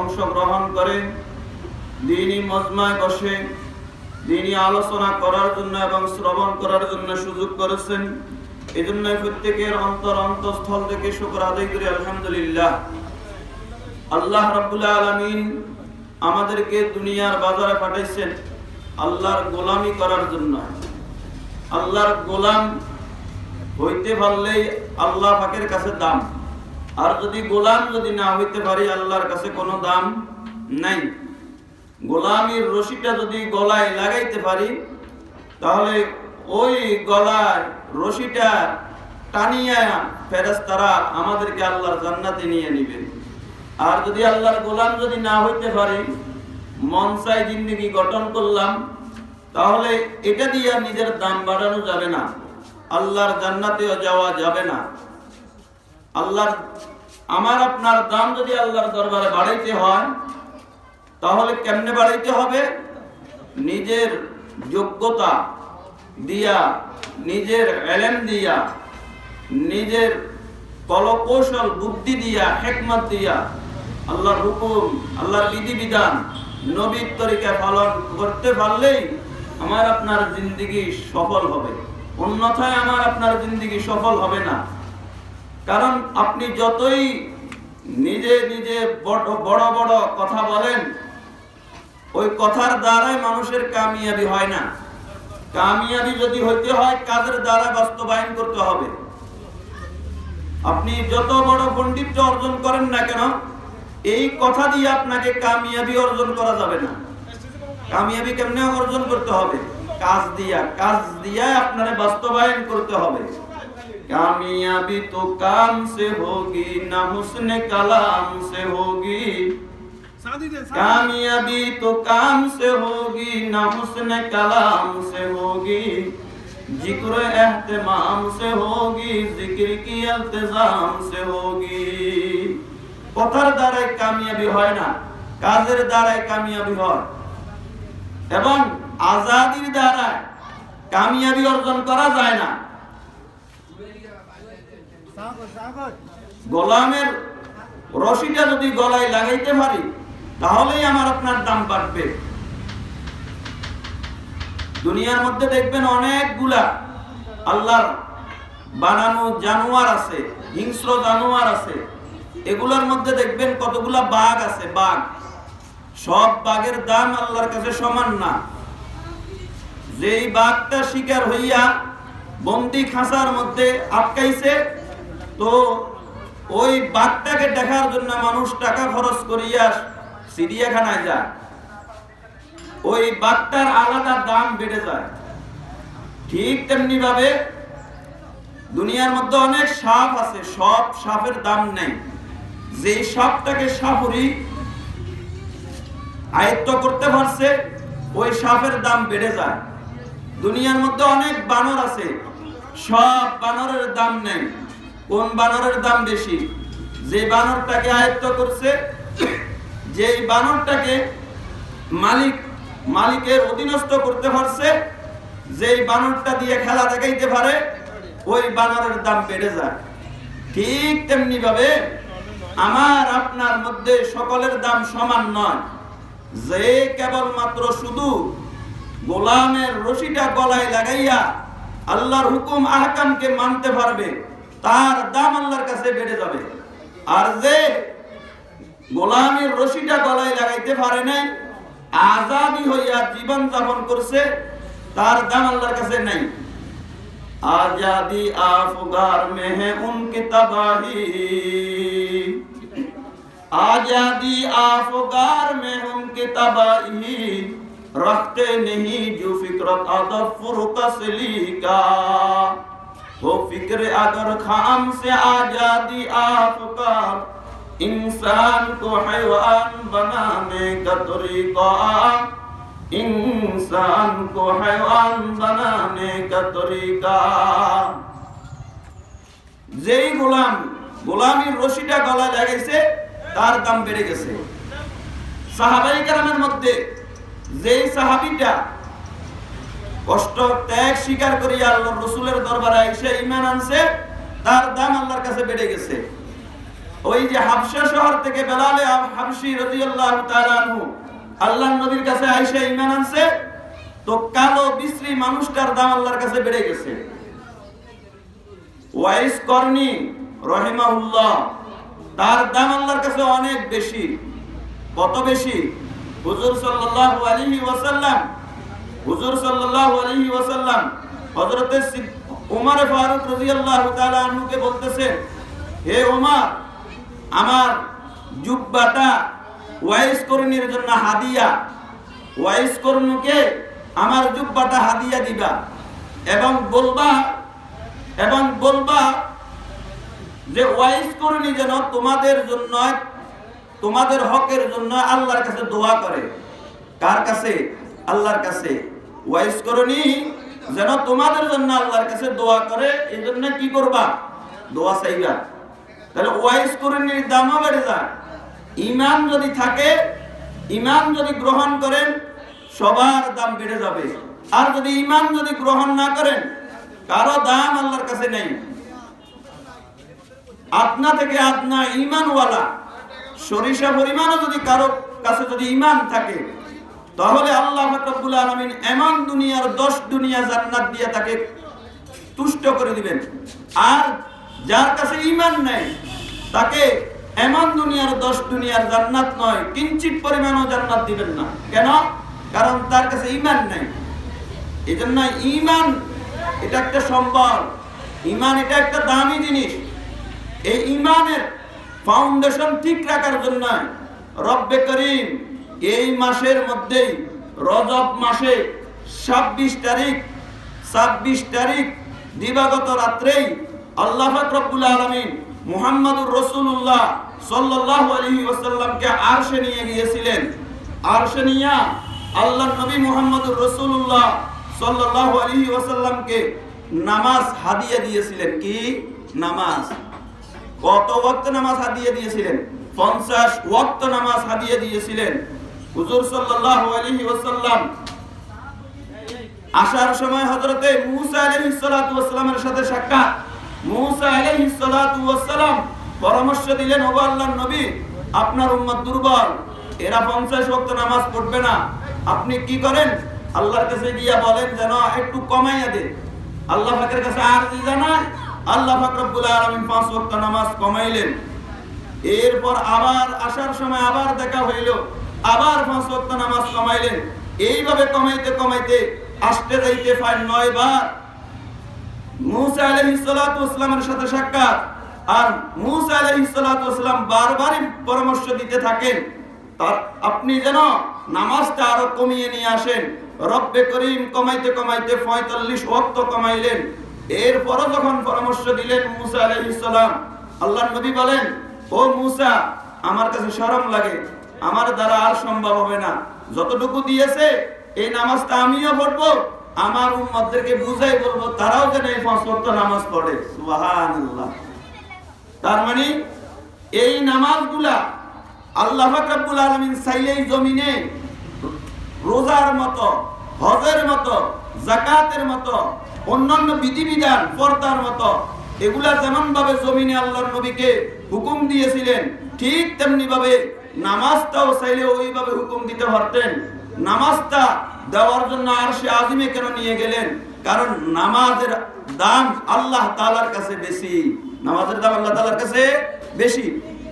অংশগ্রহণ করে, দিনই মজমায় বসে, দিনই আলোচনা করার জন্য এবং শ্রবণ করার জন্য সুযোগ করেছেন। এই জন্য প্রত্যেকের অন্তর অন্তঃস্থল থেকে শুক্র আদায় করি, আলহামদুলিল্লাহ। আল্লাহ রাব্বুল আলমিন আমাদেরকে দুনিয়ার বাজারে পাঠাইছেন আল্লাহর গোলামি করার জন্য। আল্লাহর গোলাম হইতে পারলেই আল্লাহ পাকের কাছে দাম। আর যদি গোলাম যদি না হইতে পারি, আল্লাহর কাছে কোনো দাম নাই। গোলামির রশিটা যদি গলায় লাগাইতে পারি, তাহলে ওই গলায় রশিটা টানিয়া ফেরেশতারা আমাদেরকে আল্লাহর জান্নাতে নিয়ে নিবেন আর যদি আল্লাহর গোলাম যদি না হইতে পারি, মন চাই জিন্দগি গঠন করলাম, তাহলে এটা দিয়ে নিজের দাম বাড়ানো যাবে না, আল্লাহর জান্নাতেও যাওয়া যাবে না। আল্লাহর, আমার আপনার দাম যদি আল্লাহর দরবারে বাড়াইতে হয়, তাহলে কেমনে বাড়াইতে হবে? নিজের যোগ্যতা দিয়া, নিজের এলেম দিয়া, নিজের কলকৌশল, বুদ্ধি দিয়া, হেকমত দিয়া আল্লাহর হুকুম, আল্লাহর বিধিবিধান নবীর তরিকা পালন করতে পারলেই আমার আপনার জিন্দিগি সফল হবে। অন্যথায় আমার আপনার জিন্দিগি সফল হবে না। কারণ আপনি যতই নিজে নিজে বড় বড় কথা বলেন, ওই কথার দ্বারাই মানুষের কামিয়াবি হয় না। কামিয়াবি যদি হইতে হয়, কাজের দ্বারা বাস্তবায়ন করতে হবে। আপনি যত বড় পণ্ডিত অর্জন করেন না কেন এই কথা দিয়ে আপনাকে কামিয়াবি অর্জন করা যাবে না কামিয়াবি কেমনে অর্জন করতে হবে কাজ দিয়া কাজ দিয়া আপনারে বাস্তবায়ন করতে হবে कामयाबी तो काम से होगी ना हुस्न कलाम से होगी कामयाबी तो काम से होगी ना हुस्न कलाम से होगी जिक्र एहतमाम से होगी जिक्र की अल्तजाम से होगी কথার দ্বারাই কামিয়াবি হয় না, কাজের দ্বারাই কামিয়াবি হয়। এবং আজাদির দ্বারা কামিয়াবি অর্জন করা যায় না। গোলামের রশিটা যদি গলায় লাগাইতে পারি, তাহলেই আমার আপনার দাম বাড়বে। দুনিয়ার মধ্যে দেখবেন অনেকগুলা আল্লাহর বানানো জানোয়ার আছে, হিংস্র জানোয়ার আছে। এগুলোর মধ্যে দেখবেন কতগুলা বাঘ আছে, বাঘ। সব বাঘের দাম আল্লাহর কাছে সমান না। যেই বাঘটা শিকার হইয়া বন্দি খাঁচার মধ্যে আটকাইছে, তো ওই বাঘটাকে দেখার জন্য মানুষ টাকা খরচ করিয়া চিড়িয়াখানায় যায়। ওই বাঘটার আলাদা দাম বেড়ে যায়। ঠিক তেমনি ভাবে দুনিয়ার মধ্যে অনেক সাপ আছে, সব সাপের দাম নেই। যে সাপটাকে সাপুরি আয়ত্ত করতে পারছে, ওই সাপের দাম বেড়ে যায়। দুনিয়ার মধ্যে অনেক বানর আছে, সব বানরের দাম নেই। কোন বানরের দাম বেশি? যে বানরটাকে আয়ত্ত করছে, যেই বানরটাকে মালিক, মালিকের অধীনস্থ করতে পারছে, যেই বানরটা দিয়ে খেলা দেখাইতে পারে, ওই বানরের দাম বেড়ে যায়। ঠিক তেমনি ভাবে আমার আপনার মধ্যে সকলের দাম সমান নয়। যে কেবলমাত্র শুধু গোলামের রশিটা গলায় লাগাইয়া আল্লাহর হুকুম আহকামকে মানতে পারবে, তার দাম আল্লাহর কাছে বেড়ে যাবে। আর যে গোলামের রশিটা গলায় লাগাইতে পারে নাই আজাদি হইয়া জীবন যাপন করছে, তার দাম আল্লাহর কাছে নাই। आज़ादी आफगार में है उनकी तबाही। आज़ादी आफगार में उनकी तबाही। रखते नहीं जो फिक्रत अदब फुरकसली का। वो फ़िक्र अगर खाम से आज़ादी आफगार, इंसान को हैवान बनाने का तरीका। इंसान को हैवान बनाने का तरीका যেই গোলাম গোলামির রশিটা গলা লাগাইছে তার দাম বেড়ে গেছে সাহাবাই কারামের মধ্যে যেই সাহাবিটা কষ্ট ত্যাগ স্বীকার করিয়া আল্লাহ রসুলের দরবারে এসে ইমান আনছে তার দাম আল্লাহর কাছে বেড়ে গেছে ওই যে হাবসা শহর থেকে বেলালে হাবসি রাদিয়াল্লাহু তাআলা আনহু আল্লাহর নবীর কাছে আয়েশা ঈমান আনছে, তো কালো, বিশ্রী মানুষটার দাম আল্লাহর কাছে বেড়ে গেছে। ওয়াইস করনি, রহিমাহুল্লাহ, তার দাম আল্লাহর কাছে অনেক বেশি। কত বেশি? হুজুর সাল্লাল্লাহু আলাইহি ওয়াসাল্লাম, হুজুর সাল্লাল্লাহু আলাইহি ওয়াসাল্লাম হযরতে উমর ফারুক রাদিয়াল্লাহু তাআলা আনহুকে বলতেছেন হে ওমর আমার জুব্বাটা ওয়াইস করণীর জন্য হাদিয়া। ওয়াইস করণুকে আমার জুব্বাটা হাদিয়া দিবা। এবং বলবা এবং বলবা যে ওয়াইস করণী যেন তোমাদের জন্য, তোমাদের হকের জন্য আল্লাহর কাছে দোয়া করে। কার কাছে? আল্লাহর কাছে। ওয়াইস করণী যেন তোমাদের জন্য আল্লাহর কাছে দোয়া করে এই জন্য কি করবা? দোয়া চাইবা। তাহলে ওয়াইস করণীর দামও বেড়ে যায়। ইমান যদি থাকে, ইমান যদি গ্রহণ করেন, সবার দাম বেড়ে যাবে। আর যদি ইমান যদি গ্রহণ না করেন, কারও দাম আল্লাহর কাছে নেই। আপনা থেকে আপনা ইমানওয়ালা, সরিষা পরিমাণও যদি কারও কাছে যদি ইমান থাকে, তাহলে আল্লাহ রব্বুল আলমিন এমন দুনিয়ার দশ দুনিয়া জান্নাত দিয়ে তাকে তুষ্ট করে দিবেন। আর যার কাছে ইমান নেই, তাকে এমন দুনিয়ার দশ দুনিয়ার জান্নাত নয়। কিঞ্চিত পরিমাণও জান্নাত দিবেন না। কেন? কারণ তার কাছে ইমান নেই। এই জন্য ইমান এটা একটা সম্বল। ইমান এটা একটা দামি জিনিস। এই ইমানের ফাউন্ডেশন ঠিক রাখার জন্য রব্বে করিম এই মাসের মধ্যেই, রজব মাসে ছাব্বিশ তারিখ ছাব্বিশ তারিখ দিবাগত রাত্রেই আল্লাহ রব্বুল আলমিন মুহাম্মদুর রসুল্লাহ সাল্লাহ আলহি ওসাল্লামকে আরশে নিয়ে গিয়েছিলেন। আরশে আল্লাহ নবী মুহাম্মদুর রসুল্লাহ সাল্লাহ আলহি ওসাল্লামকে নামাজ হাদিয়া দিয়েছিলেন। কি? নামাজ। কত ওয়াক্ত নামাজ হাদিয়ে দিয়েছিলেন? পঞ্চাশ ওয়াক্ত নামাজ হাদিয়ে দিয়েছিলেন। হুজুর সাল্লাল্লাহু আলাইহি ওয়াসাল্লাম আসার সময় হযরতে মূসা আলাইহিস সালাতু সাথে সাক্ষাৎ। মূসা আলাইহিস সালাতু পরামর্শ দিলেন ও আল্লাহর নবী, আপনার উম্মত দুর্বল। এরা 50 ওয়াক্ত নামাজ পড়বে না। আপনি কি করেন? আল্লাহর কাছে গিয়া বলেন, যেন একটু কমাইয়া দেন। আল্লাহ পাকের কাছে আরজি জানায়? আল্লাহ পাক রব্বুল আলামিন পাঁচ ওয়াক্ত নামাজ কমাইলেন। এরপর আবার আসার সময় আবার দেখা হইল। আবার পাঁচ ওয়াক্ত নামাজ কমাইলেন। এইভাবে কমাইতে কমাইতে আসতে যাইতে পায় নয় বার মুসা ওয়াসসালামের সাথে সাক্ষাৎ। আর মুসা আলাইহিস সালাতু বারবারই পরামর্শ দিতে থাকেন তার আপনি যেন নামাজটা আরও কমিয়ে নিয়ে আসেন। রব্বে করিম কমাইতে কমাইতে পঁয়তাল্লিশ ওয়াক্ত কমাইলেন। এরপরও যখন পরামর্শ দিলেন মুসা আলাইহিস আল্লাহ নবী বলেন, ও মুসা, আমার কাছে সরম লাগে, আমার দ্বারা আর সম্ভব হবে না। যতটুকু দিয়েছে, এই নামাজটা আমিও পড়ব, আমার উম্মতদেরকে বুঝাই বলব, তারাও যেন এই পাঁচ নামাজ পড়ে। সুবহানাল্লাহ। তার মানে এই নামাজগুলা আল্লাহ রাব্বুল আলামিন চাইলেই জমিনে রোজার মতো, হজের মতো জাকাতের মতো, অন্যান্য বিধিবিধান, পর্দার মতো, এগুলা যেমন ভাবে জমিনে আল্লাহর নবীকে হুকুম দিয়েছিলেন, ঠিক তেমনি ভাবে নামাজটাও চাইলে ওইভাবে হুকুম দিতে পারতেন। নামাজটা দেওয়ার জন্য আর সে আজিমে কেন নিয়ে গেলেন? কারণ নামাজের দাম আল্লাহ তালার কাছে বেশি। নামাজের দাম আল্লাহ তালার কাছে বেশি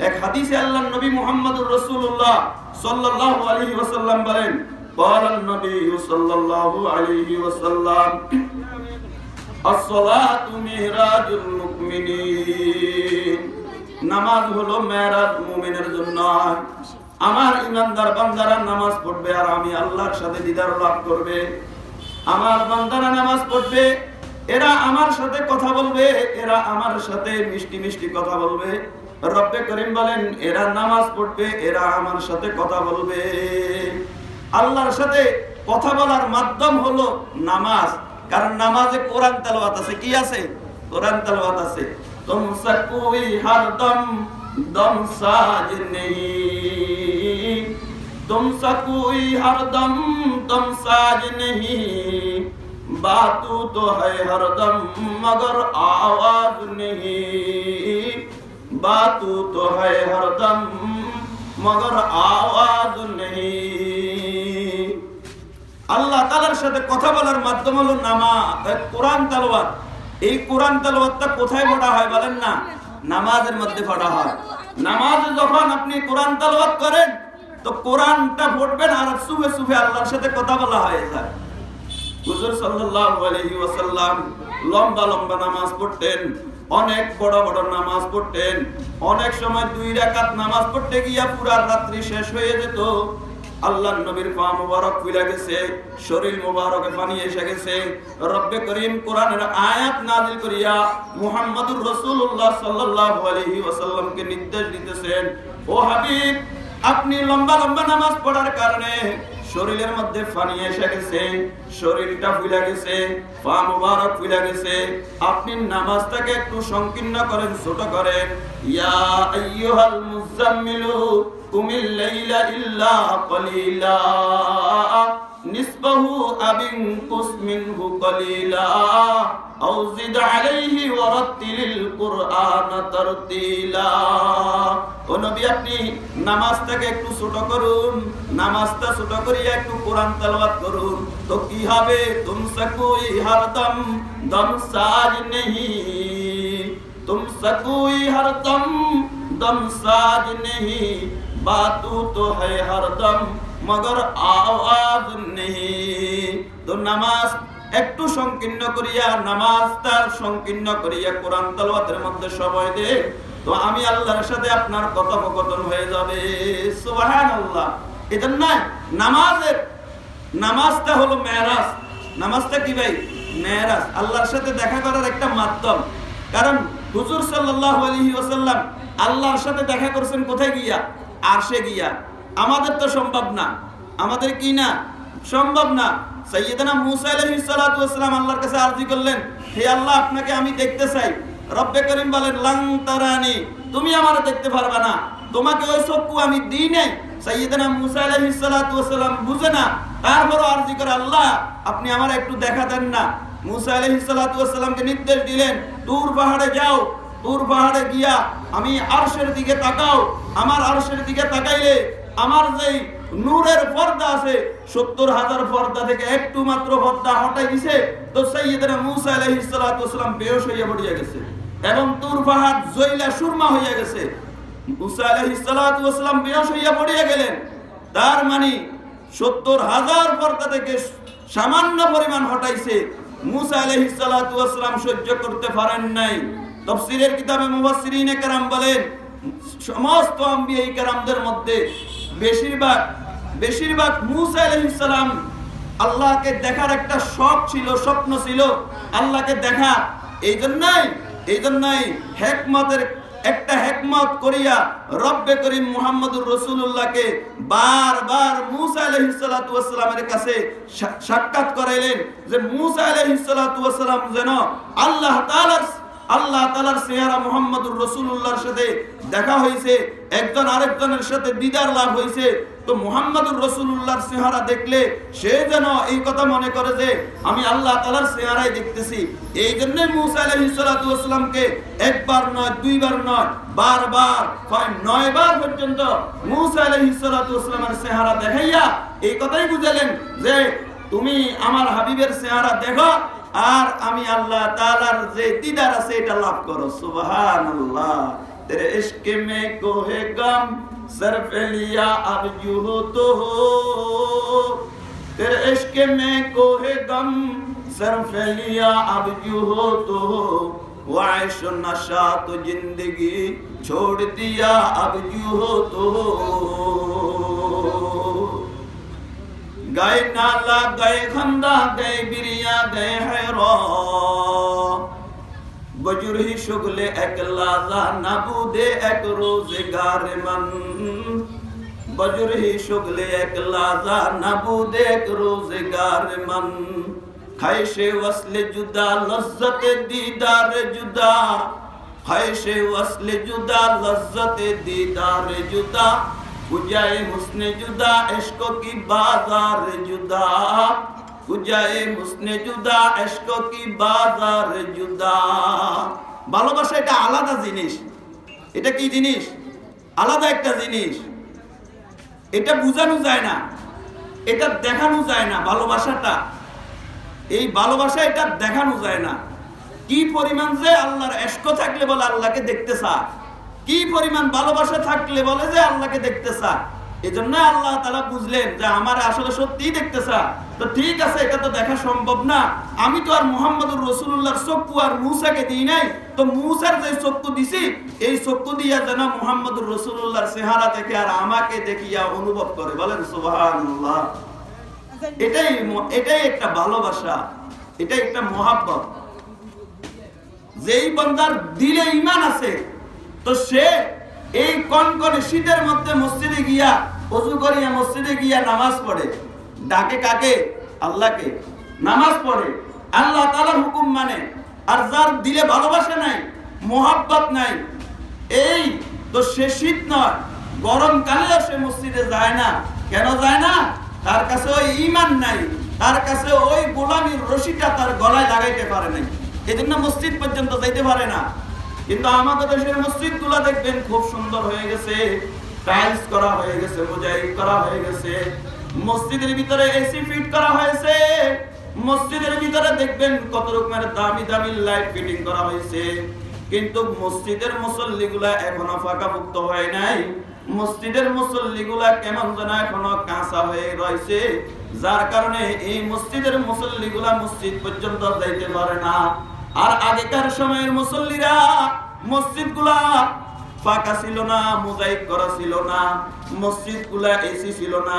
এক হাদিসে আল্লাহ নবী মুহাম্মদুর রাসূলুল্লাহ সাল্লাল্লাহু আলাইহি ওয়াসাল্লাম বলেন قال النبي صلى الله عليه وسلم الصلاة مهراج المؤمنين নামাজ হলো মেরাজ মুমিনের জন্য আমার ইমানদার বান্দারা নামাজ পড়বে আর আমি আল্লাহর সাথে দিদার লাভ করবে আমার বান্দারা নামাজ পড়বে এরা আমার সাথে কথা বলবে, এরা আমার সাথে মিষ্টি মিষ্টি কথা বলবে। রব্বে করিম বলেন, এরা নামাজ পড়বে, এরা আমার সাথে কথা বলবে। আল্লাহর সাথে কথা বলার মাধ্যম হলো নামাজ। কারণ নামাজে কোরআন তালওয়াত আছে, কি আছে? কোরআন তালওয়াত আছে। তুম কুই হার দম দম সাজ কুই তুম দম দম সাজ নেই बातू तो है हरदम मगर आवाज नहीं बातू तो है हरदम मगर आवाज नहीं আল্লাহ তালার সাথে কথা বলার মাধ্যম হলো নামা কোরআন তালওয়াত এই কোরআন তালওয়াতটা কোথায় পড়া হয় বলেন না নামাজের মধ্যে পড়া হয় নামাজে যখন আপনি কোরআন তালওয়াত করেন তো কোরআনটা পড়বেন আর সুফে সুফে আল্লাহর সাথে কথা বলা হয়ে যায় হুজুর সাল্লাল্লাহু আলাইহি ওয়াসাল্লাম লম্বা লম্বা নামাজ পড়তেন, অনেক বড় বড় নামাজ পড়তেন, অনেক সময় দুই রাকাত নামাজ পড়তে গিয়া পুরা রাত্রি শেষ হয়ে যেত। আল্লাহর নবীর পা মুবারক খুলে গেছে, শরীর মুবারকে পানি এসে গেছে। রব্বে করিম কোরআনের আয়াত নাযিল করিয়া মুহাম্মদুর রাসূলুল্লাহ সাল্লাল্লাহু আলাইহি ওয়াসাল্লামকে নির্দেশ দিতেছেন, ও হাবিব, আপনি লম্বা লম্বা নামাজ পড়ার কারণে শরীরের মধ্যে পানি এসে গেছে, শরীরটা ফুলে গেছে, পা মুবারক ফুলে গেছে। আপনি নামাজটাকে একটু সংকীর্ণ করেন, ছোট করেন। ইয়া আইয়ুহাল মুজাম্মিলু কুমিল লাইলা ইল্লা কলিলা। নিসবাহু আবিন কুসমিনহু কলিলা। আও জিদ আলাইহি ওয়ারাতিলিল কুরআন তারতিলা। ও নবী, আপনি নামাজটাকে একটু ছোট করুন, নামাজটা ছোট করিয়া একটু কোরআন তেলাওয়াত করুন। তো কি হবে? তুমসে কোই হরদম দম সাজ নেহি। তুমসে কোই হরদম দম সাজ নেহি। বাতু তো হে হরদম মগর আওয়াজ নেই। তো নামাজ একটু সংকীর্ণ করিয়া, নামাজ তার সংকীর্ণ করিয়া কোরআন তালওয়াতের মধ্যে সময় দে। তো আমি আল্লাহর সাথে আপনার কথোপকথন হয়ে যাবে। সুবহানাল্লাহ। এটা না নামাজের, নামাজটা হলো মেরাজ। নামাজটা কি ভাই? মেরাজ। আল্লাহর সাথে দেখা করার একটা মাধ্যম। কারণ হুজুর সাল্লাল্লাহু আলাইহি ওয়াসাল্লাম আল্লাহর সাথে দেখা করছেন কোথায় গিয়া? আরশে গিয়া। আমাদের তো সম্ভব না। আমাদের কি না? সম্ভব না। সাইয়েদনা মুসা আলাইহিস সালাতু ওয়াসসালাম আল্লাহর কাছে আরজি করলেন, হে আল্লাহ, আপনাকে আমি দেখতে চাই। রব্বে করিম বলেন, লাং তারানি, তুমি আমারে দেখতে পারবে না। তোমাকে ওই চক্ষু আমি দিই নাই। সাইয়েদনা মুসা আলাইহিস সালাতু ওয়াসসালাম বুঝে না। তারপরও আরজি করে, আল্লাহ, আপনি আমার একটু দেখা দেন না। মুসা আলাইহিস সালাতু ওয়াসসালামকে নির্দেশ দিলেন তুর পাহাড়ে যাও তুর পাহাড়ে গিয়া আমি আরশের দিকে তাকাও। আমার আরশের দিকে তাকাইলে আমার যেই নূরের পর্দা আছে, সত্তর হাজার পর্দা থেকে একটু মাত্র পর্দা হটাই দিছে, তো সাইয়েদনা মুসা আলাইহিস সালাতু ওয়াসসালাম বেহুশ হইয়া পড়িয়া গেছে এবং তুর পাহাড় জইলা সুরমা হইয়া গেছে। মুসা আলাইহিস সালাতু ওয়াসসালাম বেহুশ হইয়া পড়িয়া গেলেন। তার মানে সত্তর হাজার পর্দা থেকে সামান্য পরিমাণ হটাইছে। মুসা আলাইহিস সালাতু সহ্য করতে পারেন নাই। তাফসীরের কিতাবে মুফাসসিরিনে কেরাম বলেন, সমস্ত আম্বিয়া কেরামদের মধ্যে বেশিরভাগ বেশিরভাগ মুসা আলাইহিস আল্লাহকে দেখার একটা শখ ছিল, স্বপ্ন ছিল আল্লাহকে দেখা। এই জন্যই এই জন্যই হেকমতের একটা হেকমত করিয়া রব্বে করিম মুহাম্মদুর রসুল্লাহকে বারবার মুসা আলহিসালামের কাছে সাক্ষাৎ করাইলেন যে মুসা আলহিসালাম যেন আল্লাহ তালার আল্লাহ তালার চেহারা মুহাম্মদুর রসুল্লাহর সাথে দেখা হয়েছে, একজন আরেকজনের সাথে দিদার লাভ হয়েছে। তো মুহাম্মদুর রসুল্লাহর চেহারা দেখলে সে যেন এই কথা মনে করে যে, আমি আল্লাহ তালার চেহারাই দেখতেছি। এই জন্য মুসা আলহিসালামকে একবার নয়, দুইবার নয়, বারবার নয় বার পর্যন্ত মুসা আলহিসালামের চেহারা দেখাইয়া এই কথাই বুঝালেন যে, তুমি আমার হাবিবের চেহারা দেখো আর আমি আল্লাহ তাআলার যে দিদার আছে এটা লাভ করো সুবহানাল্লাহ তেরে ইশক মে কোহে গম সর পে লিয়া আব ইউ হো তো হো तेरे इश्क में कोहे गम सर पे लिया अब यू हो तो हो वो ऐश नशा तो जिंदगी छोड़ दिया अब यू हो तो গায়ে নালা, গায়ে খান্দা, গায়ে বিরিয়া, গায়ে হের বজুরহি শুগলে একলা নাবুদে এক রোজগার মন। বজুরহি শুগলে একলা নাবুদে এক রোজগার মন। খাইশে ওসলে জুদা, লজ্জত দিদার জুদা। খাইশে ওসলে জুদা, লজ্জত দিদার জুদা। কুজায়ে হুসনে জুদা ইশক কি বাজার জুদা? কুজায়ে হুসনে জুদা ইশক কি বাজার জুদা? ভালোবাসা এটা আলাদা জিনিস। এটা কি জিনিস? আলাদা একটা জিনিস। এটা বোঝানো যায় না। এটা দেখানো যায় না ভালোবাসাটা। এই ভালোবাসা এটা দেখানো যায় না। কি পরিমাণ যে আল্লাহর এশক থাকলে বলে আল্লাহকে দেখতে চা কি পরিমাণ ভালোবাসা থাকলে বলে যে আল্লাহকে দেখতে চা এই জন্য আল্লাহ তারা বুঝলেন যে আমার আসলে সত্যিই দেখতে চা তো ঠিক আছে, এটা তো দেখা সম্ভব না। আমি তো আর মোহাম্মদুর রসুল্লাহর চক্ষু আর মুসাকে দিই নাই। তো মুসার যে চক্ষু দিছি, এই চক্ষু দিয়া যেন মোহাম্মদুর রসুল্লাহর চেহারা দেখে আর আমাকে দেখিয়া অনুভব করে। বলেন, সুবহানাল্লাহ। এটাই এটাই একটা ভালোবাসা। এটাই একটা মহাব্বত। যেই বন্দার দিলে ইমান আছে তো সে এই কনকনে শীতের মধ্যে মসজিদে গিয়া অজু করিয়া মসজিদে গিয়া নামাজ পড়ে। ডাকে কাকে? আল্লাহকে। নামাজ পড়ে। আল্লাহ তাআলার হুকুম মানে। আর যার দিলে ভালোবাসা নাই, মোহাব্বত নাই, এই তো সে শীত নয়। গরমকালেও সে মসজিদে যায় না। কেন যায় না? তার কাছে ওই ইমান নাই। তার কাছে ওই গোলামির রশিটা তার গলায় লাগাইতে পারে নাই। এজন্য মসজিদ পর্যন্ত যাইতে পারে না। কিন্তু আমাদের দেশের মসজিদগুলা দেখবেন খুব সুন্দর হয়ে গেছে। টাইলস করা হয়ে গেছে মোজাইক করা হয়ে গেছে। মসজিদের ভিতরে এসি ফিট করা হয়েছে। মসজিদের ভিতরে দেখবেন কত রকমের দামি দামি লাইট ফিটিং করা হয়েছে। কিন্তু মসজিদের মুসল্লিগুলা এখনও ফাঁকাভুক্ত হয় নাই। মসজিদের মুসল্লিগুলা কেমন যেন এখনও কাঁচা হয়ে রয়েছে। যার কারণে এই মসজিদের মুসল্লিগুলা মসজিদ পর্যন্ত যাইতে পারে না। আর আগেকার সময়ের মুসল্লিরা মসজিদগুলা ফাঁকা ছিল না, মোজাইক করা ছিল না মসজিদগুলা এসি ছিল না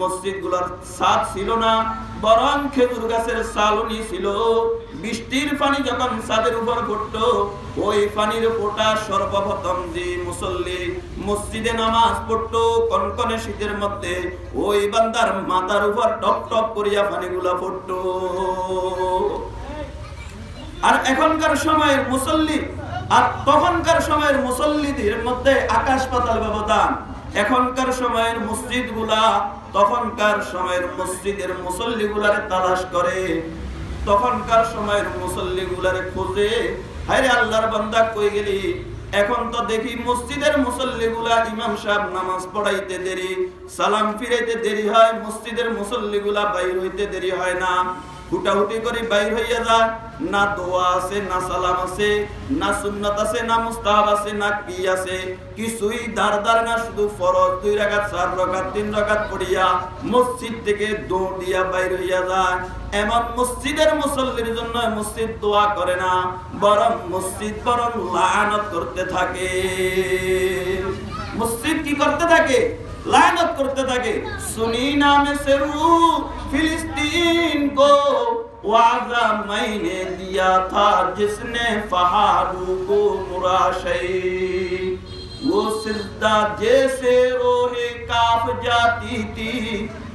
মসজিদগুলার ছাদ ছিল না, বরং খেজুর গাছের সালনি ছিল। বৃষ্টির পানি যখন ছাদের উপর পড়তো ওই পানির ফোঁটা সর্বপ্রথম যে মুসল্লি মসজিদে নামাজ পড়তো, কনকনে শীতের মধ্যে ওই বান্দার মাথার উপর টপ টপ করিয়া পানিগুলা পড়তো আর এখনকার সময়ের মুসল্লি আর তখনকার সময়ের মুসল্লিদের মধ্যে আকাশ পাতাল ব্যবধান। এখনকার সময়ের মসজিদ তখনকার সময়ের মসজিদের মুসল্লি গুলারে তালাশ করে। তখনকার সময়ের মুসল্লি গুলারে খোঁজে, হায়রে আল্লাহর বান্দা কই গেলি? এখন তো দেখি মসজিদের মুসল্লি গুলা ইমাম সাহেব নামাজ পড়াইতে দেরি, সালাম ফিরাইতে দেরি হয়, মসজিদের মুসল্লি গুলা বাইর হইতে দেরি হয় না। হুটাহুটি করে বাইর হইয়া যায়। না দোয়া আছে, না সালাম আছে, না সুন্নাত আছে, না মুস্তাহাব আছে, না কি আছে, কিছুই দার দার না, শুধু ফরজ দুই রাকাত, চার রাকাত, তিন রাকাত পড়িয়া মসজিদ থেকে দৌড় দিয়া বাইর হইয়া যায়। এমন মসজিদের মুসল্লির জন্য মসজিদ দোয়া করে না, বরং মসজিদ বরং লানত করতে থাকে। মসজিদ কি করতে থাকে? लानत थे सुनी नाम से रू फिलिस्तीन को वाजा मैंने दिया था, जिसने पहाड़ों को मुराशई। वो सिद्धा जैसे रोहे काफ जाती थी,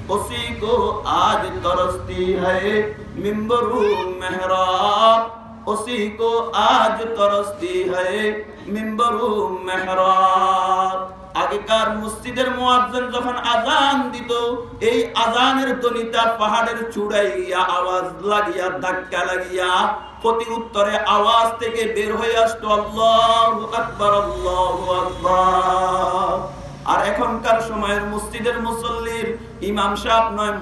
उसी को आज तरसती है मिम्बरू मेहराब। उसी को आज तरसती है मिम्बरू मेहराब। আগেকার মসজিদের মুয়াজ্জিন যখন আজান দিত, এই আজানের ধ্বনিটা পাহাড়ের চূড়ায় আওয়াজ লাগিয়া, ধাক্কা লাগিয়া প্রতি উত্তরে আওয়াজ থেকে বের হয়ে আসতো, আল্লাহু আকবার আল্লাহু আকবার। আর এখনকার সময়ের মসজিদের মুসল্লির ইমাম সাহেব নয়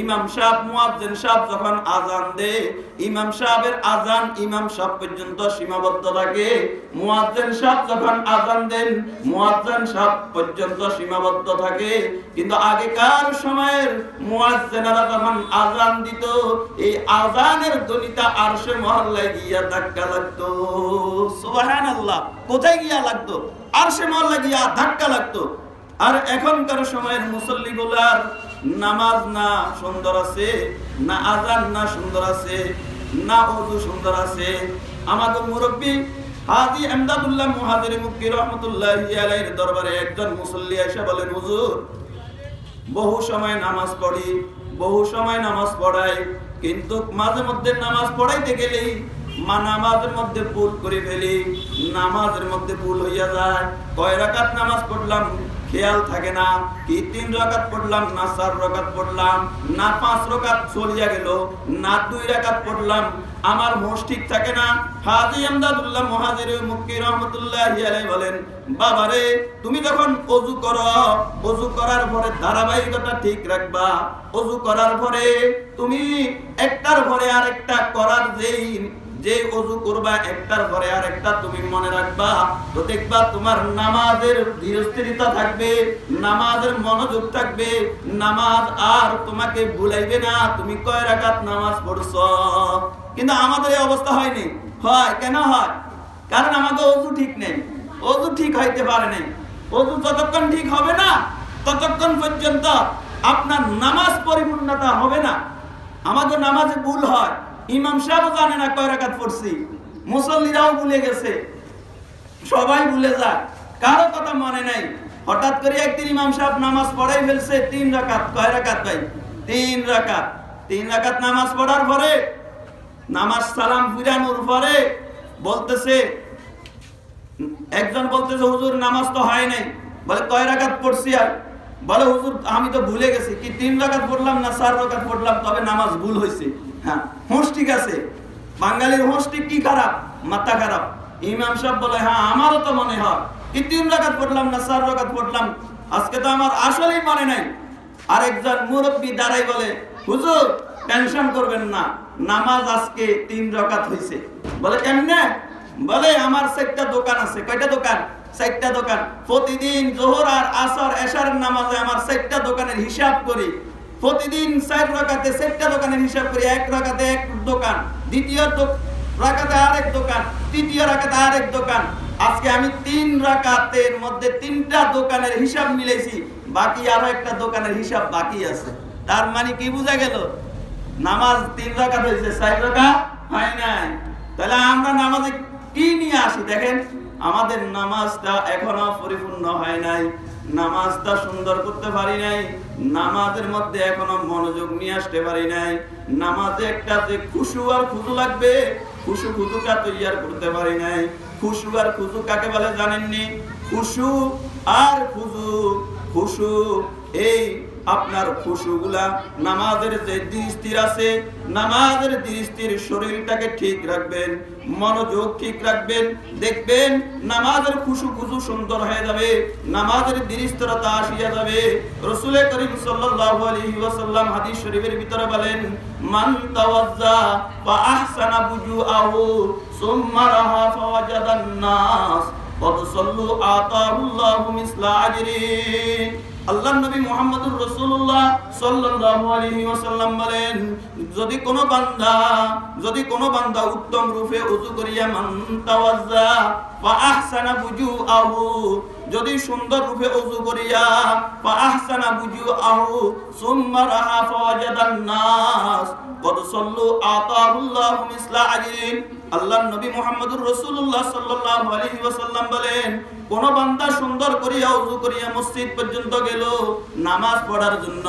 ইমাম সাহেব, মুয়াজ্জিন সাহেব যখন আজান দেয়, ইমাম সাহেবের আজান ইমাম সাহেব পর্যন্ত সীমাবদ্ধ থাকে। মুয়াজ্জিন সাহেব যখন আজান দেন, মুয়াজ্জিন সাহেব পর্যন্ত সীমাবদ্ধ থাকে। কিন্তু আগেকার সময়ের মুয়াজ্জিনেরা যখন আজান দিত, এই আজানের ধ্বনিটা আরশে মহল্লায় গিয়া ধাক্কা লাগতো। সুবহানাল্লাহ, কোথায় গিয়া লাগতো? আরশে মহল্লায় গিয়া ধাক্কা লাগতো। আর এখনকার সময়ের মুসল্লিগুলার নামাজ না সুন্দর আছে, না আজান না সুন্দর আছে, না অজু সুন্দর আছে। আমাদের মুরব্বী দরবারে মুসল্লি বহু সময় নামাজ পড়ি, বহু সময় নামাজ পড়াই, কিন্তু মাঝে মধ্যে নামাজ পড়াইতে গেলেই মা নামাজের মধ্যে ভুল ফেলি, নামাজের মধ্যে ভুল হইয়া যায়। কয় রাকাত নামাজ পড়লাম? খেয়াল থাকে না। কি তিন রকাত পড়লাম না চার রকাত পড়লাম না পাঁচ রকাত চলিয়া গেল না দুই রাকাত পড়লাম, আমার হোশ থাকে না। হাজি আমদাদুল্লাহ মহাজির মুক্কি রহমতুল্লাহ বলেন বাবারে তুমি যখন অজু করো, অজু করার পরে ধারাবাহিকতা ঠিক রাখবা। অজু করার পরে তুমি একটার পরে আরেকটা করার যেই যে অজু করবা একটার পরে আর একটা তুমি মনে রাখবা। তো দেখবা তোমার নামাজের ধীরস্থিরতা থাকবে, নামাজের মনোযোগ থাকবে, নামাজ আর তোমাকে ভুলাইবে না, তুমি কয় রাকাত নামাজ পড়ছ? কিন্তু আমাদের এই অবস্থা হয়নি। হয়, কেন হয়? কারণ আমাদের অজু ঠিক নেই, অজু ঠিক হইতে পারে নাই। অজু যতক্ষণ ঠিক হবে না, ততক্ষণ পর্যন্ত আপনার নামাজ পরিপূর্ণতা হবে না। আমাদের নামাজে ভুল হয়। ইমাম সাহেব জানে না কয় রাকাত পড়ছি। মুসল্লিরাও ভুলে গেছে। সবাই ভুলে যায়। কারও কথা মনে নাই। হঠাৎ করে একদিন ইমাম সাহেব নামাজ পড়াই ফেলছে, তিন রাকাত। কয় রাকাত ভাই? তিন রাকাত। তিন রাকাত নামাজ পড়ার পরে নামাজ সালাম ফিরানোর পরে বলতেছে, একজন বলতেছে, হুজুর, নামাজ তো হয় নাই। বলে, কয় রাকাত পড়ছি আর? বলে, হুজুর, আমি তো ভুলে গেছি। কি তিন রাকাত পড়লাম না চার রাকাত পড়লাম, তবে নামাজ ভুল হয়েছে। হ্যাঁ হোঁশ ঠিক আছে। বাঙালির হোঁশ ঠিক কি খারাপ? মাথা খারাপ। ইমাম সাহেব বলে হ্যাঁ আমারও তো মনে হয়। কি তিন রাকাত পড়লাম না চার রাকাত পড়লাম? আজকে তো আমার আসলেই মনে নাই। আরেকজন মুরব্বী দাঁড়াই বলে, হুজুর টেনশন করবেন না। নামাজ আজকে তিন রাকাত হয়েছে বলে, কেমনে? বলে, আমার চারটা দোকান আছে। কয়টা দোকান? চারটা দোকান। প্রতিদিন জোহর আর আসর, এশারের নামাজে আমার চারটা দোকানের হিসাব করি। প্রতিদিন চার রকাতে, চারটা দোকানের হিসাব করি, এক রকাতে এক দোকান, দ্বিতীয় রাকাতে আরেক দোকান, তৃতীয় রাকাতে আরেক দোকান। আজকে আমি তিন রাকাতের মধ্যে তিনটা দোকানের হিসাব মিলেছি বাকি আরও একটা দোকানের হিসাব বাকি আছে। তার মানে কি বোঝা গেল? নামাজ তিন রাকাত হয়েছে, চার রাকাত হয় নাই। তাহলে আমরা নামাজে কি নিয়ে আসি দেখেন? আমাদের নামাজটা এখনও পরিপূর্ণ হয় নাই। নামাজটা সুন্দর করতে পারি নাই, নামাজের মধ্যে এখনও মনোযোগ নিয়ে আসতে পারি নাই। নামাজে একটা যে খুশু আর খুশু লাগবে, খুশু খুজুটা তৈয়ার করতে পারি নাই। খুশু আর খুজু কাকে বলে জানেননি? খুশু আর খুজু, খুশু, এই আপনার খুশুগুলা নামাজের যে দৃষ্টির আছে, নামাজের দৃষ্টির শরীরটাকে ঠিক রাখবেন, মনোযোগ ঠিক রাখবেন, দেখবেন নামাজের খুশু খুশু সুন্দর হয়ে যাবে, নামাজের দৃষ্টতা আসিয়া যাবে। রসুল করিম সাল্লাল্লাহু আলাইহি ওয়াসাল্লাম হাদিস শরীফের ভিতরে বলেন, মান তাওয়াজ্জা বা আহসানা সুম্মা রাহা ফাওয়াজাদান নাস আতাহুল্লাহু মিসলা আল্লাহ নবী মুহাম্মদুর রাসূলুল্লাহ সাল্লাল্লাহু আলাইহি ওয়াসাল্লাম বলেন, যদি কোন বান্দা, যদি কোন বান্দা উত্তম রূপে ওযু করিয়া মান তাওয়াজ্জা ওয়া আহসানা বুজুআহু, যদি সুন্দর রূপে ওযু করিয়া ওয়া আহসানা বুজুআহু, সুম্মা রাহা ফাওয়াজাদান নাস কত সল্লু আতাহুল্লাহু মিসলা আজরিন আল্লাহর নবী মুহাম্মদুর রাসূলুল্লাহ সাল্লাল্লাহু আলাইহি ওয়াসাল্লাম বলেন, কোন বান্দা সুন্দর করিয়া উজু করিয়া মসজিদ পর্যন্ত গেল, নামাজ পড়ার জন্য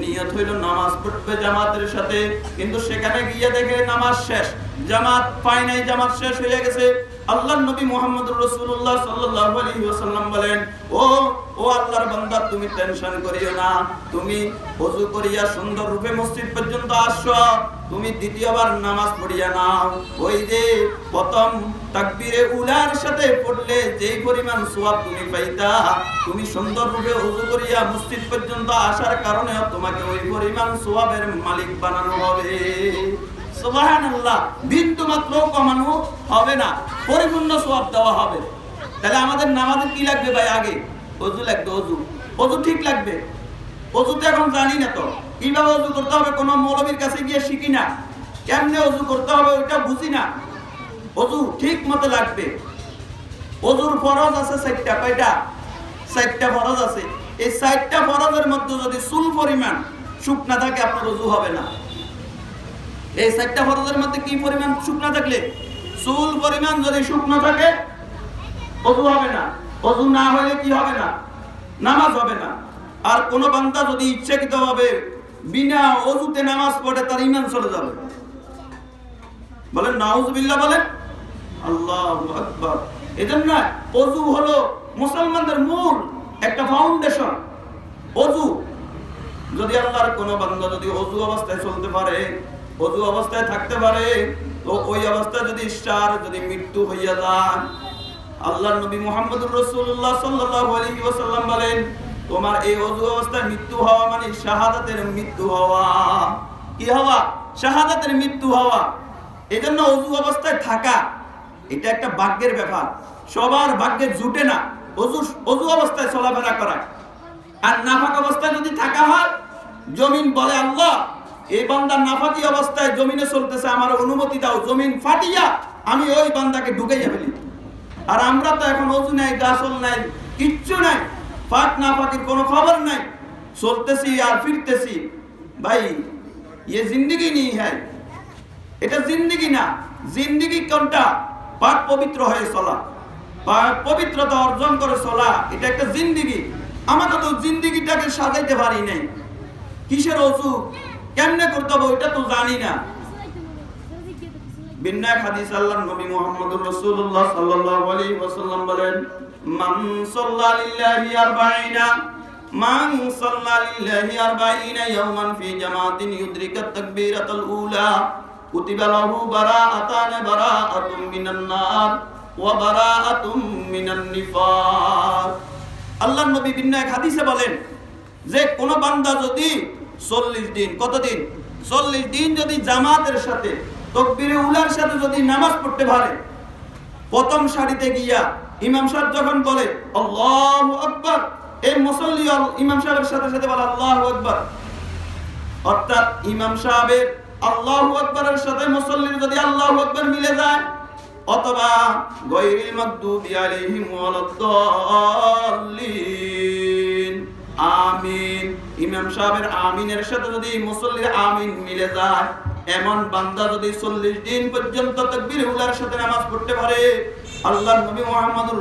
নিয়ত হইল নামাজ পড়বে জামাতের সাথে। কিন্তু সেখানে গিয়ে দেখে নামাজ শেষ, জামাত পায় নাই, জামাত শেষ হয়ে গেছে। আল্লাহর নবী মুহাম্মদুর রাসূলুল্লাহ সাল্লাল্লাহু আলাইহি ওয়াসাল্লাম বলেন, ও ও আল্লাহর তুমি টেনশন করিও না। তুমি করিয়া সুন্দর রূপে মসজিদ পর্যন্ত আসছো। তুমি দ্বিতীয়বার নামাজ পড়িয়া নাও। ওই যে প্রথম তাকবীরে উলার সাথে পড়লে পরিমাণ সওয়াব তুমি পাইতা, তুমি সুন্দর রূপে ওযু করিয়া মসজিদ পর্যন্ত আসার কারণে তোমাকে ওই পরিমাণ সওয়াবের মালিক বানানো হবে। বিন্দু মাত্র কমানো হবে না, পরিপূর্ণ সওয়াব দেওয়া হবে। তাহলে আমাদের নামাজে কি লাগবে ভাই আগে? অজু লাগবে, অজু। অজু ঠিক লাগবে? অজু তো এখন জানি না তো। কীভাবে অজু করতে হবে? কোনো মৌলবীর কাছে গিয়ে শিখি না। কেমনে অজু করতে হবে ওইটা বুঝি না। অজু ঠিক মতো লাগবে। অজুর ফরজ আছে চারটা, কয়টা? চারটা ফরজ আছে। এই চারটা ফরজের মধ্যে যদি চুল পরিমাণ শুকনা থাকে, আপনার অজু হবে না। এই চারটা ফরজের মধ্যে কি পরিমাণ শুকনা থাকলে? চুল পরিমাণ যদি শুকনো থাকে, অজু হবে না। অজু না হলে কি হবে না? নামাজ হবে না। আর কোনো বান্দা যদি ইচ্ছাকৃত ভাবে বিনা অজুতে নামাজ পড়ে, তার ইমান চলে যাবে। বলেন, নাউজুবিল্লাহ বলেন, আল্লাহু আকবার। এজন্য অজু হলো মুসলমানদের মূল একটা ফাউন্ডেশন অজু। যদি আল্লাহর কোনো বান্দা যদি অজু অবস্থায় চলতে পারে অজু অবস্থায় থাকতে পারে, তো ওই অবস্থায় যদি ইশার যদি মৃত্যু হইয়া যায় আল্লাহ নবী মুহাম্মদুর রাসূলুল্লাহ সাল্লাল্লাহু আলাইহি ওয়াসাল্লাম বলেন, তোমার এই অজু অবস্থায় মৃত্যু হওয়া মানে শাহাদাতের মৃত্যু হওয়া। কি হওয়া? শাহাদাতের মৃত্যু হওয়া। এজন্য অজু অবস্থায় থাকা, এটা একটা ভাগ্যের ব্যাপার। সবার ভাগ্যে জুটে না অজু অজু অবস্থায় চলাফেরা করা। আর নাফাক অবস্থায় যদি থাকা হয়, জমিন বলে আল্লাহ এই বান্দার নাফাকি অবস্থায় জমিনে চলতেছে, আমার অনুমতি দাও, জমিন ফাটিয়া আমি ওই বান্দাকে ঢুকাইয়া ফেলি। আর আমরা তো এখন অজু নাই, গাছল নাই, কিচ্ছু নাই ফাট না ফাঁকির কোনো খবর নাই। চলতেছি আর ফিরতেছি। ভাই ইয়ে জিন্দিগি নেই হ্যাঁ। এটা জিন্দিগি না, জিন্দিগি কোনটা? পাক পবিত্র হয়ে চলা। পাক পবিত্রতা অর্জন করে চলা, এটা একটা জিন্দিগি। আমাকে তো জিন্দিগিটাকে সাজাইতে পারি নাই। কিসের অজু? কেমনে করতে হবে ওইটা তো জানি না। বিন্নাক হাদিস আল্লাহর নবী মুহাম্মদুর রাসূলুল্লাহ সাল্লাল্লাহু আলাইহি ওয়াসাল্লাম বলেন, মান সাল্লা লিল্লাহি আরবাঈনা, মান সাল্লা লিল্লাহি আরবাঈনা ইয়াওমান ফি জামাতিন উলা, কুতিবা লাহু বারাআতান বারাআতুম মিনান নার ওয়া বারাআতুম মিনান নবী বিন্নাক হাদিসে বলেন, যে কোন বান্দা যদি 40 দিন। কতদিন? 40 দিন যদি জামাতের সাথে, তকবিরে উলার সাথে যদি নামাজ পড়তে পারে, প্রথম সারিতে গিয়া ইমাম সাহেব যখন বলে, আল্লাহু আকবার এই মুসল্লি ইমাম সাহেবের সাথে সাথে বলে, আল্লাহু আকবার অর্থাৎ ইমাম সাহেবের আল্লাহু আকবারের সাথে মুসল্লির যদি আল্লাহু আকবার মিলে যায়, অথবা গায়রিল মাগদুবি আলাইহিম ওয়ালাদ-দাল্লিন। আমিন। ইমাম সাহেবের আমিনের সাথে যদি মুসল্লির আমিন মিলে যায়, এমন বান্দা যদি 40 দিন পর্যন্ত সাথে নামাজ পড়তে পারে? আল্লাহর নবী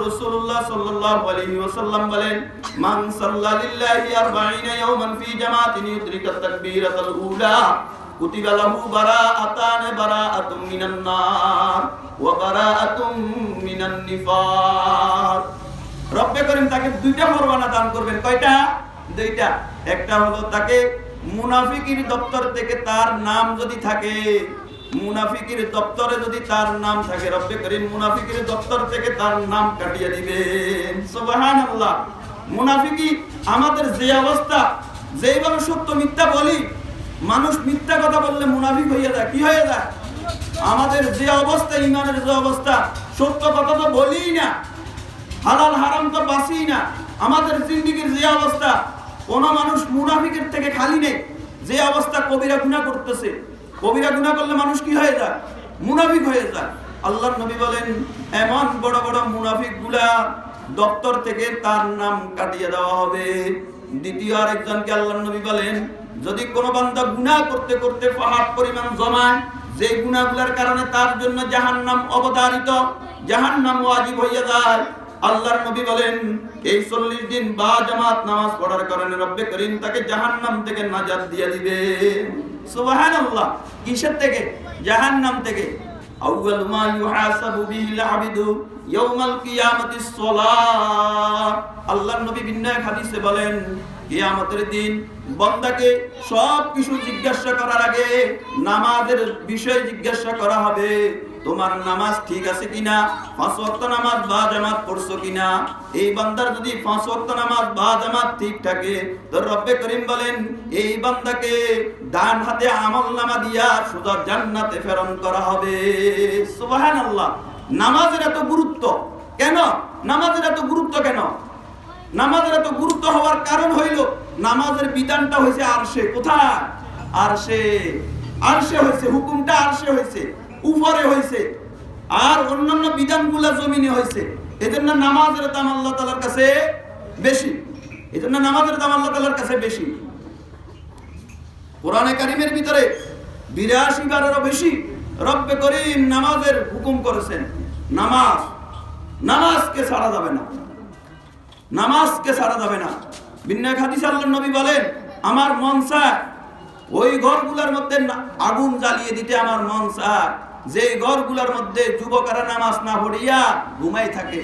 রাসূলুল্লাহ সাল্লাল্লাহু আলাইহি ওয়াসাল্লাম বলেন, মান সাল্লা লিল্লাহি 40 ইয়াওমান ফি জামাতিন উলা, কুতিবা লাহু বারাআতান বারাআতুম মিনান নার ওয়া বারাআতুম মিনান নিফাক রব্বে করিম তাকে দুইটা ফরমানা দান করবেন। কয়টা? দুইটা। একটা হলো তাকে মুনাফিকির দপ্তর থেকে তার নাম যদি থাকে, মুনাফিকির দপ্তরে যদি তার নাম থাকে, রব্বে করিম মুনাফিকির দপ্তর থেকে তার নাম কাটিয়ে দিবেন। সুবহানাল্লাহ। মুনাফিকি, আমাদের যে অবস্থা, যেইভাবে সত্য মিথ্যা বলি, মানুষ মিথ্যা কথা বললে মুনাফিক হয়ে যায়, কি হয়ে যায়? আমাদের যে অবস্থা, ইমানের যে অবস্থা, সত্য কথা তো বলি না। হালাল হারাম তো বাসি না। আমাদের জিন্দিগির যে অবস্থা কোন মানুষ মুনাফিকের থেকে খালি নেই। যে অবস্থা কবিরা গুণা করতেছে। কবিরা গুণা করলে মানুষ কি হয়ে যায়? মুনাফিক হয়ে যায়। আল্লাহ নবী বলেন, এমন বড় বড় মুনাফিকগুলা দপ্তর থেকে তার নাম কাটিয়ে দেওয়া হবে। দ্বিতীয় আরেকজনকে আল্লাহ নবী বলেন, যদি কোনো বান্দা গুনাহ করতে করতে পাহাড় পরিমাণ জমায় যে গুনাহগুলোর কারণে তার জন্য জাহান্নাম অবধারিত, জাহান্নাম ওয়াজিব হইয়া যায় আল্লাহর নবী বলেন, এই চল্লিশ দিন বা জামাত নামাজ পড়ার কারণে রব্বে করিম তাকে জাহান্নাম থেকে নাজাদ দিয়ে দিবে। সুবহানাল্লাহ। কিসের থেকে? জাহান্নাম থেকে। আউয়াল মা ইউহাসাবু বিহিল আবিদু ইয়াউমাল কিয়ামাতিস সালাহ। আল্লাহর নবী বিন্নায় হাদিসে বলেন, কিয়ামতের দিন বান্দাকে সব কিছু জিজ্ঞাসা করার আগে নামাজের বিষয় জিজ্ঞাসা করা হবে। তোমার নামাজ ঠিক আছে কিনা? পাঁচ ওয়াক্ত নামাজ বা জামাত পড়ছো কিনা? এই বান্দার যদি পাঁচ ওয়াক্ত নামাজ বা জামাত ঠিক থাকে রব্বে করিম বলেন, এই বান্দাকে ডান হাতে আমল নামা দিয়া সোজা জান্নাতে প্রেরণ করা হবে। নামাজের এত গুরুত্ব কেন? নামাজের এত গুরুত্ব কেন? নামাজের এত গুরুত্ব হওয়ার কারণ হইল, নামাজের বিধানটা হয়েছে আরশে। কোথায়? আরশে। আরশে হয়েছে হুকুমটা আরশে হয়েছে উপরে হয়েছে, আর অন্যান্য বিধানগুলা জমিনে হয়েছে। এজন্য নামাজের দাম আল্লাহ তালার কাছে বেশি। এজন্য নামাজের দাম আল্লাহ তালার কাছে বেশি। কোরআনে কারিমের ভিতরে বিরাশি বারেরও বেশি রব্বে করিম নামাজের হুকুম করেছেন। নামাজ, নামাজকে ছাড়া যাবে না। নামাজকে ছাড়া যাবে না। বিন্যাক হাদিস আল্লাহ নবী বলেন, আমার মন ওই ঘরগুলোর মধ্যে আগুন জ্বালিয়ে দিতে আমার মন চায়। যে ঘরগুলোর মধ্যে যুবকেরা নামাজ না পড়িয়া ঘুমাই থাকে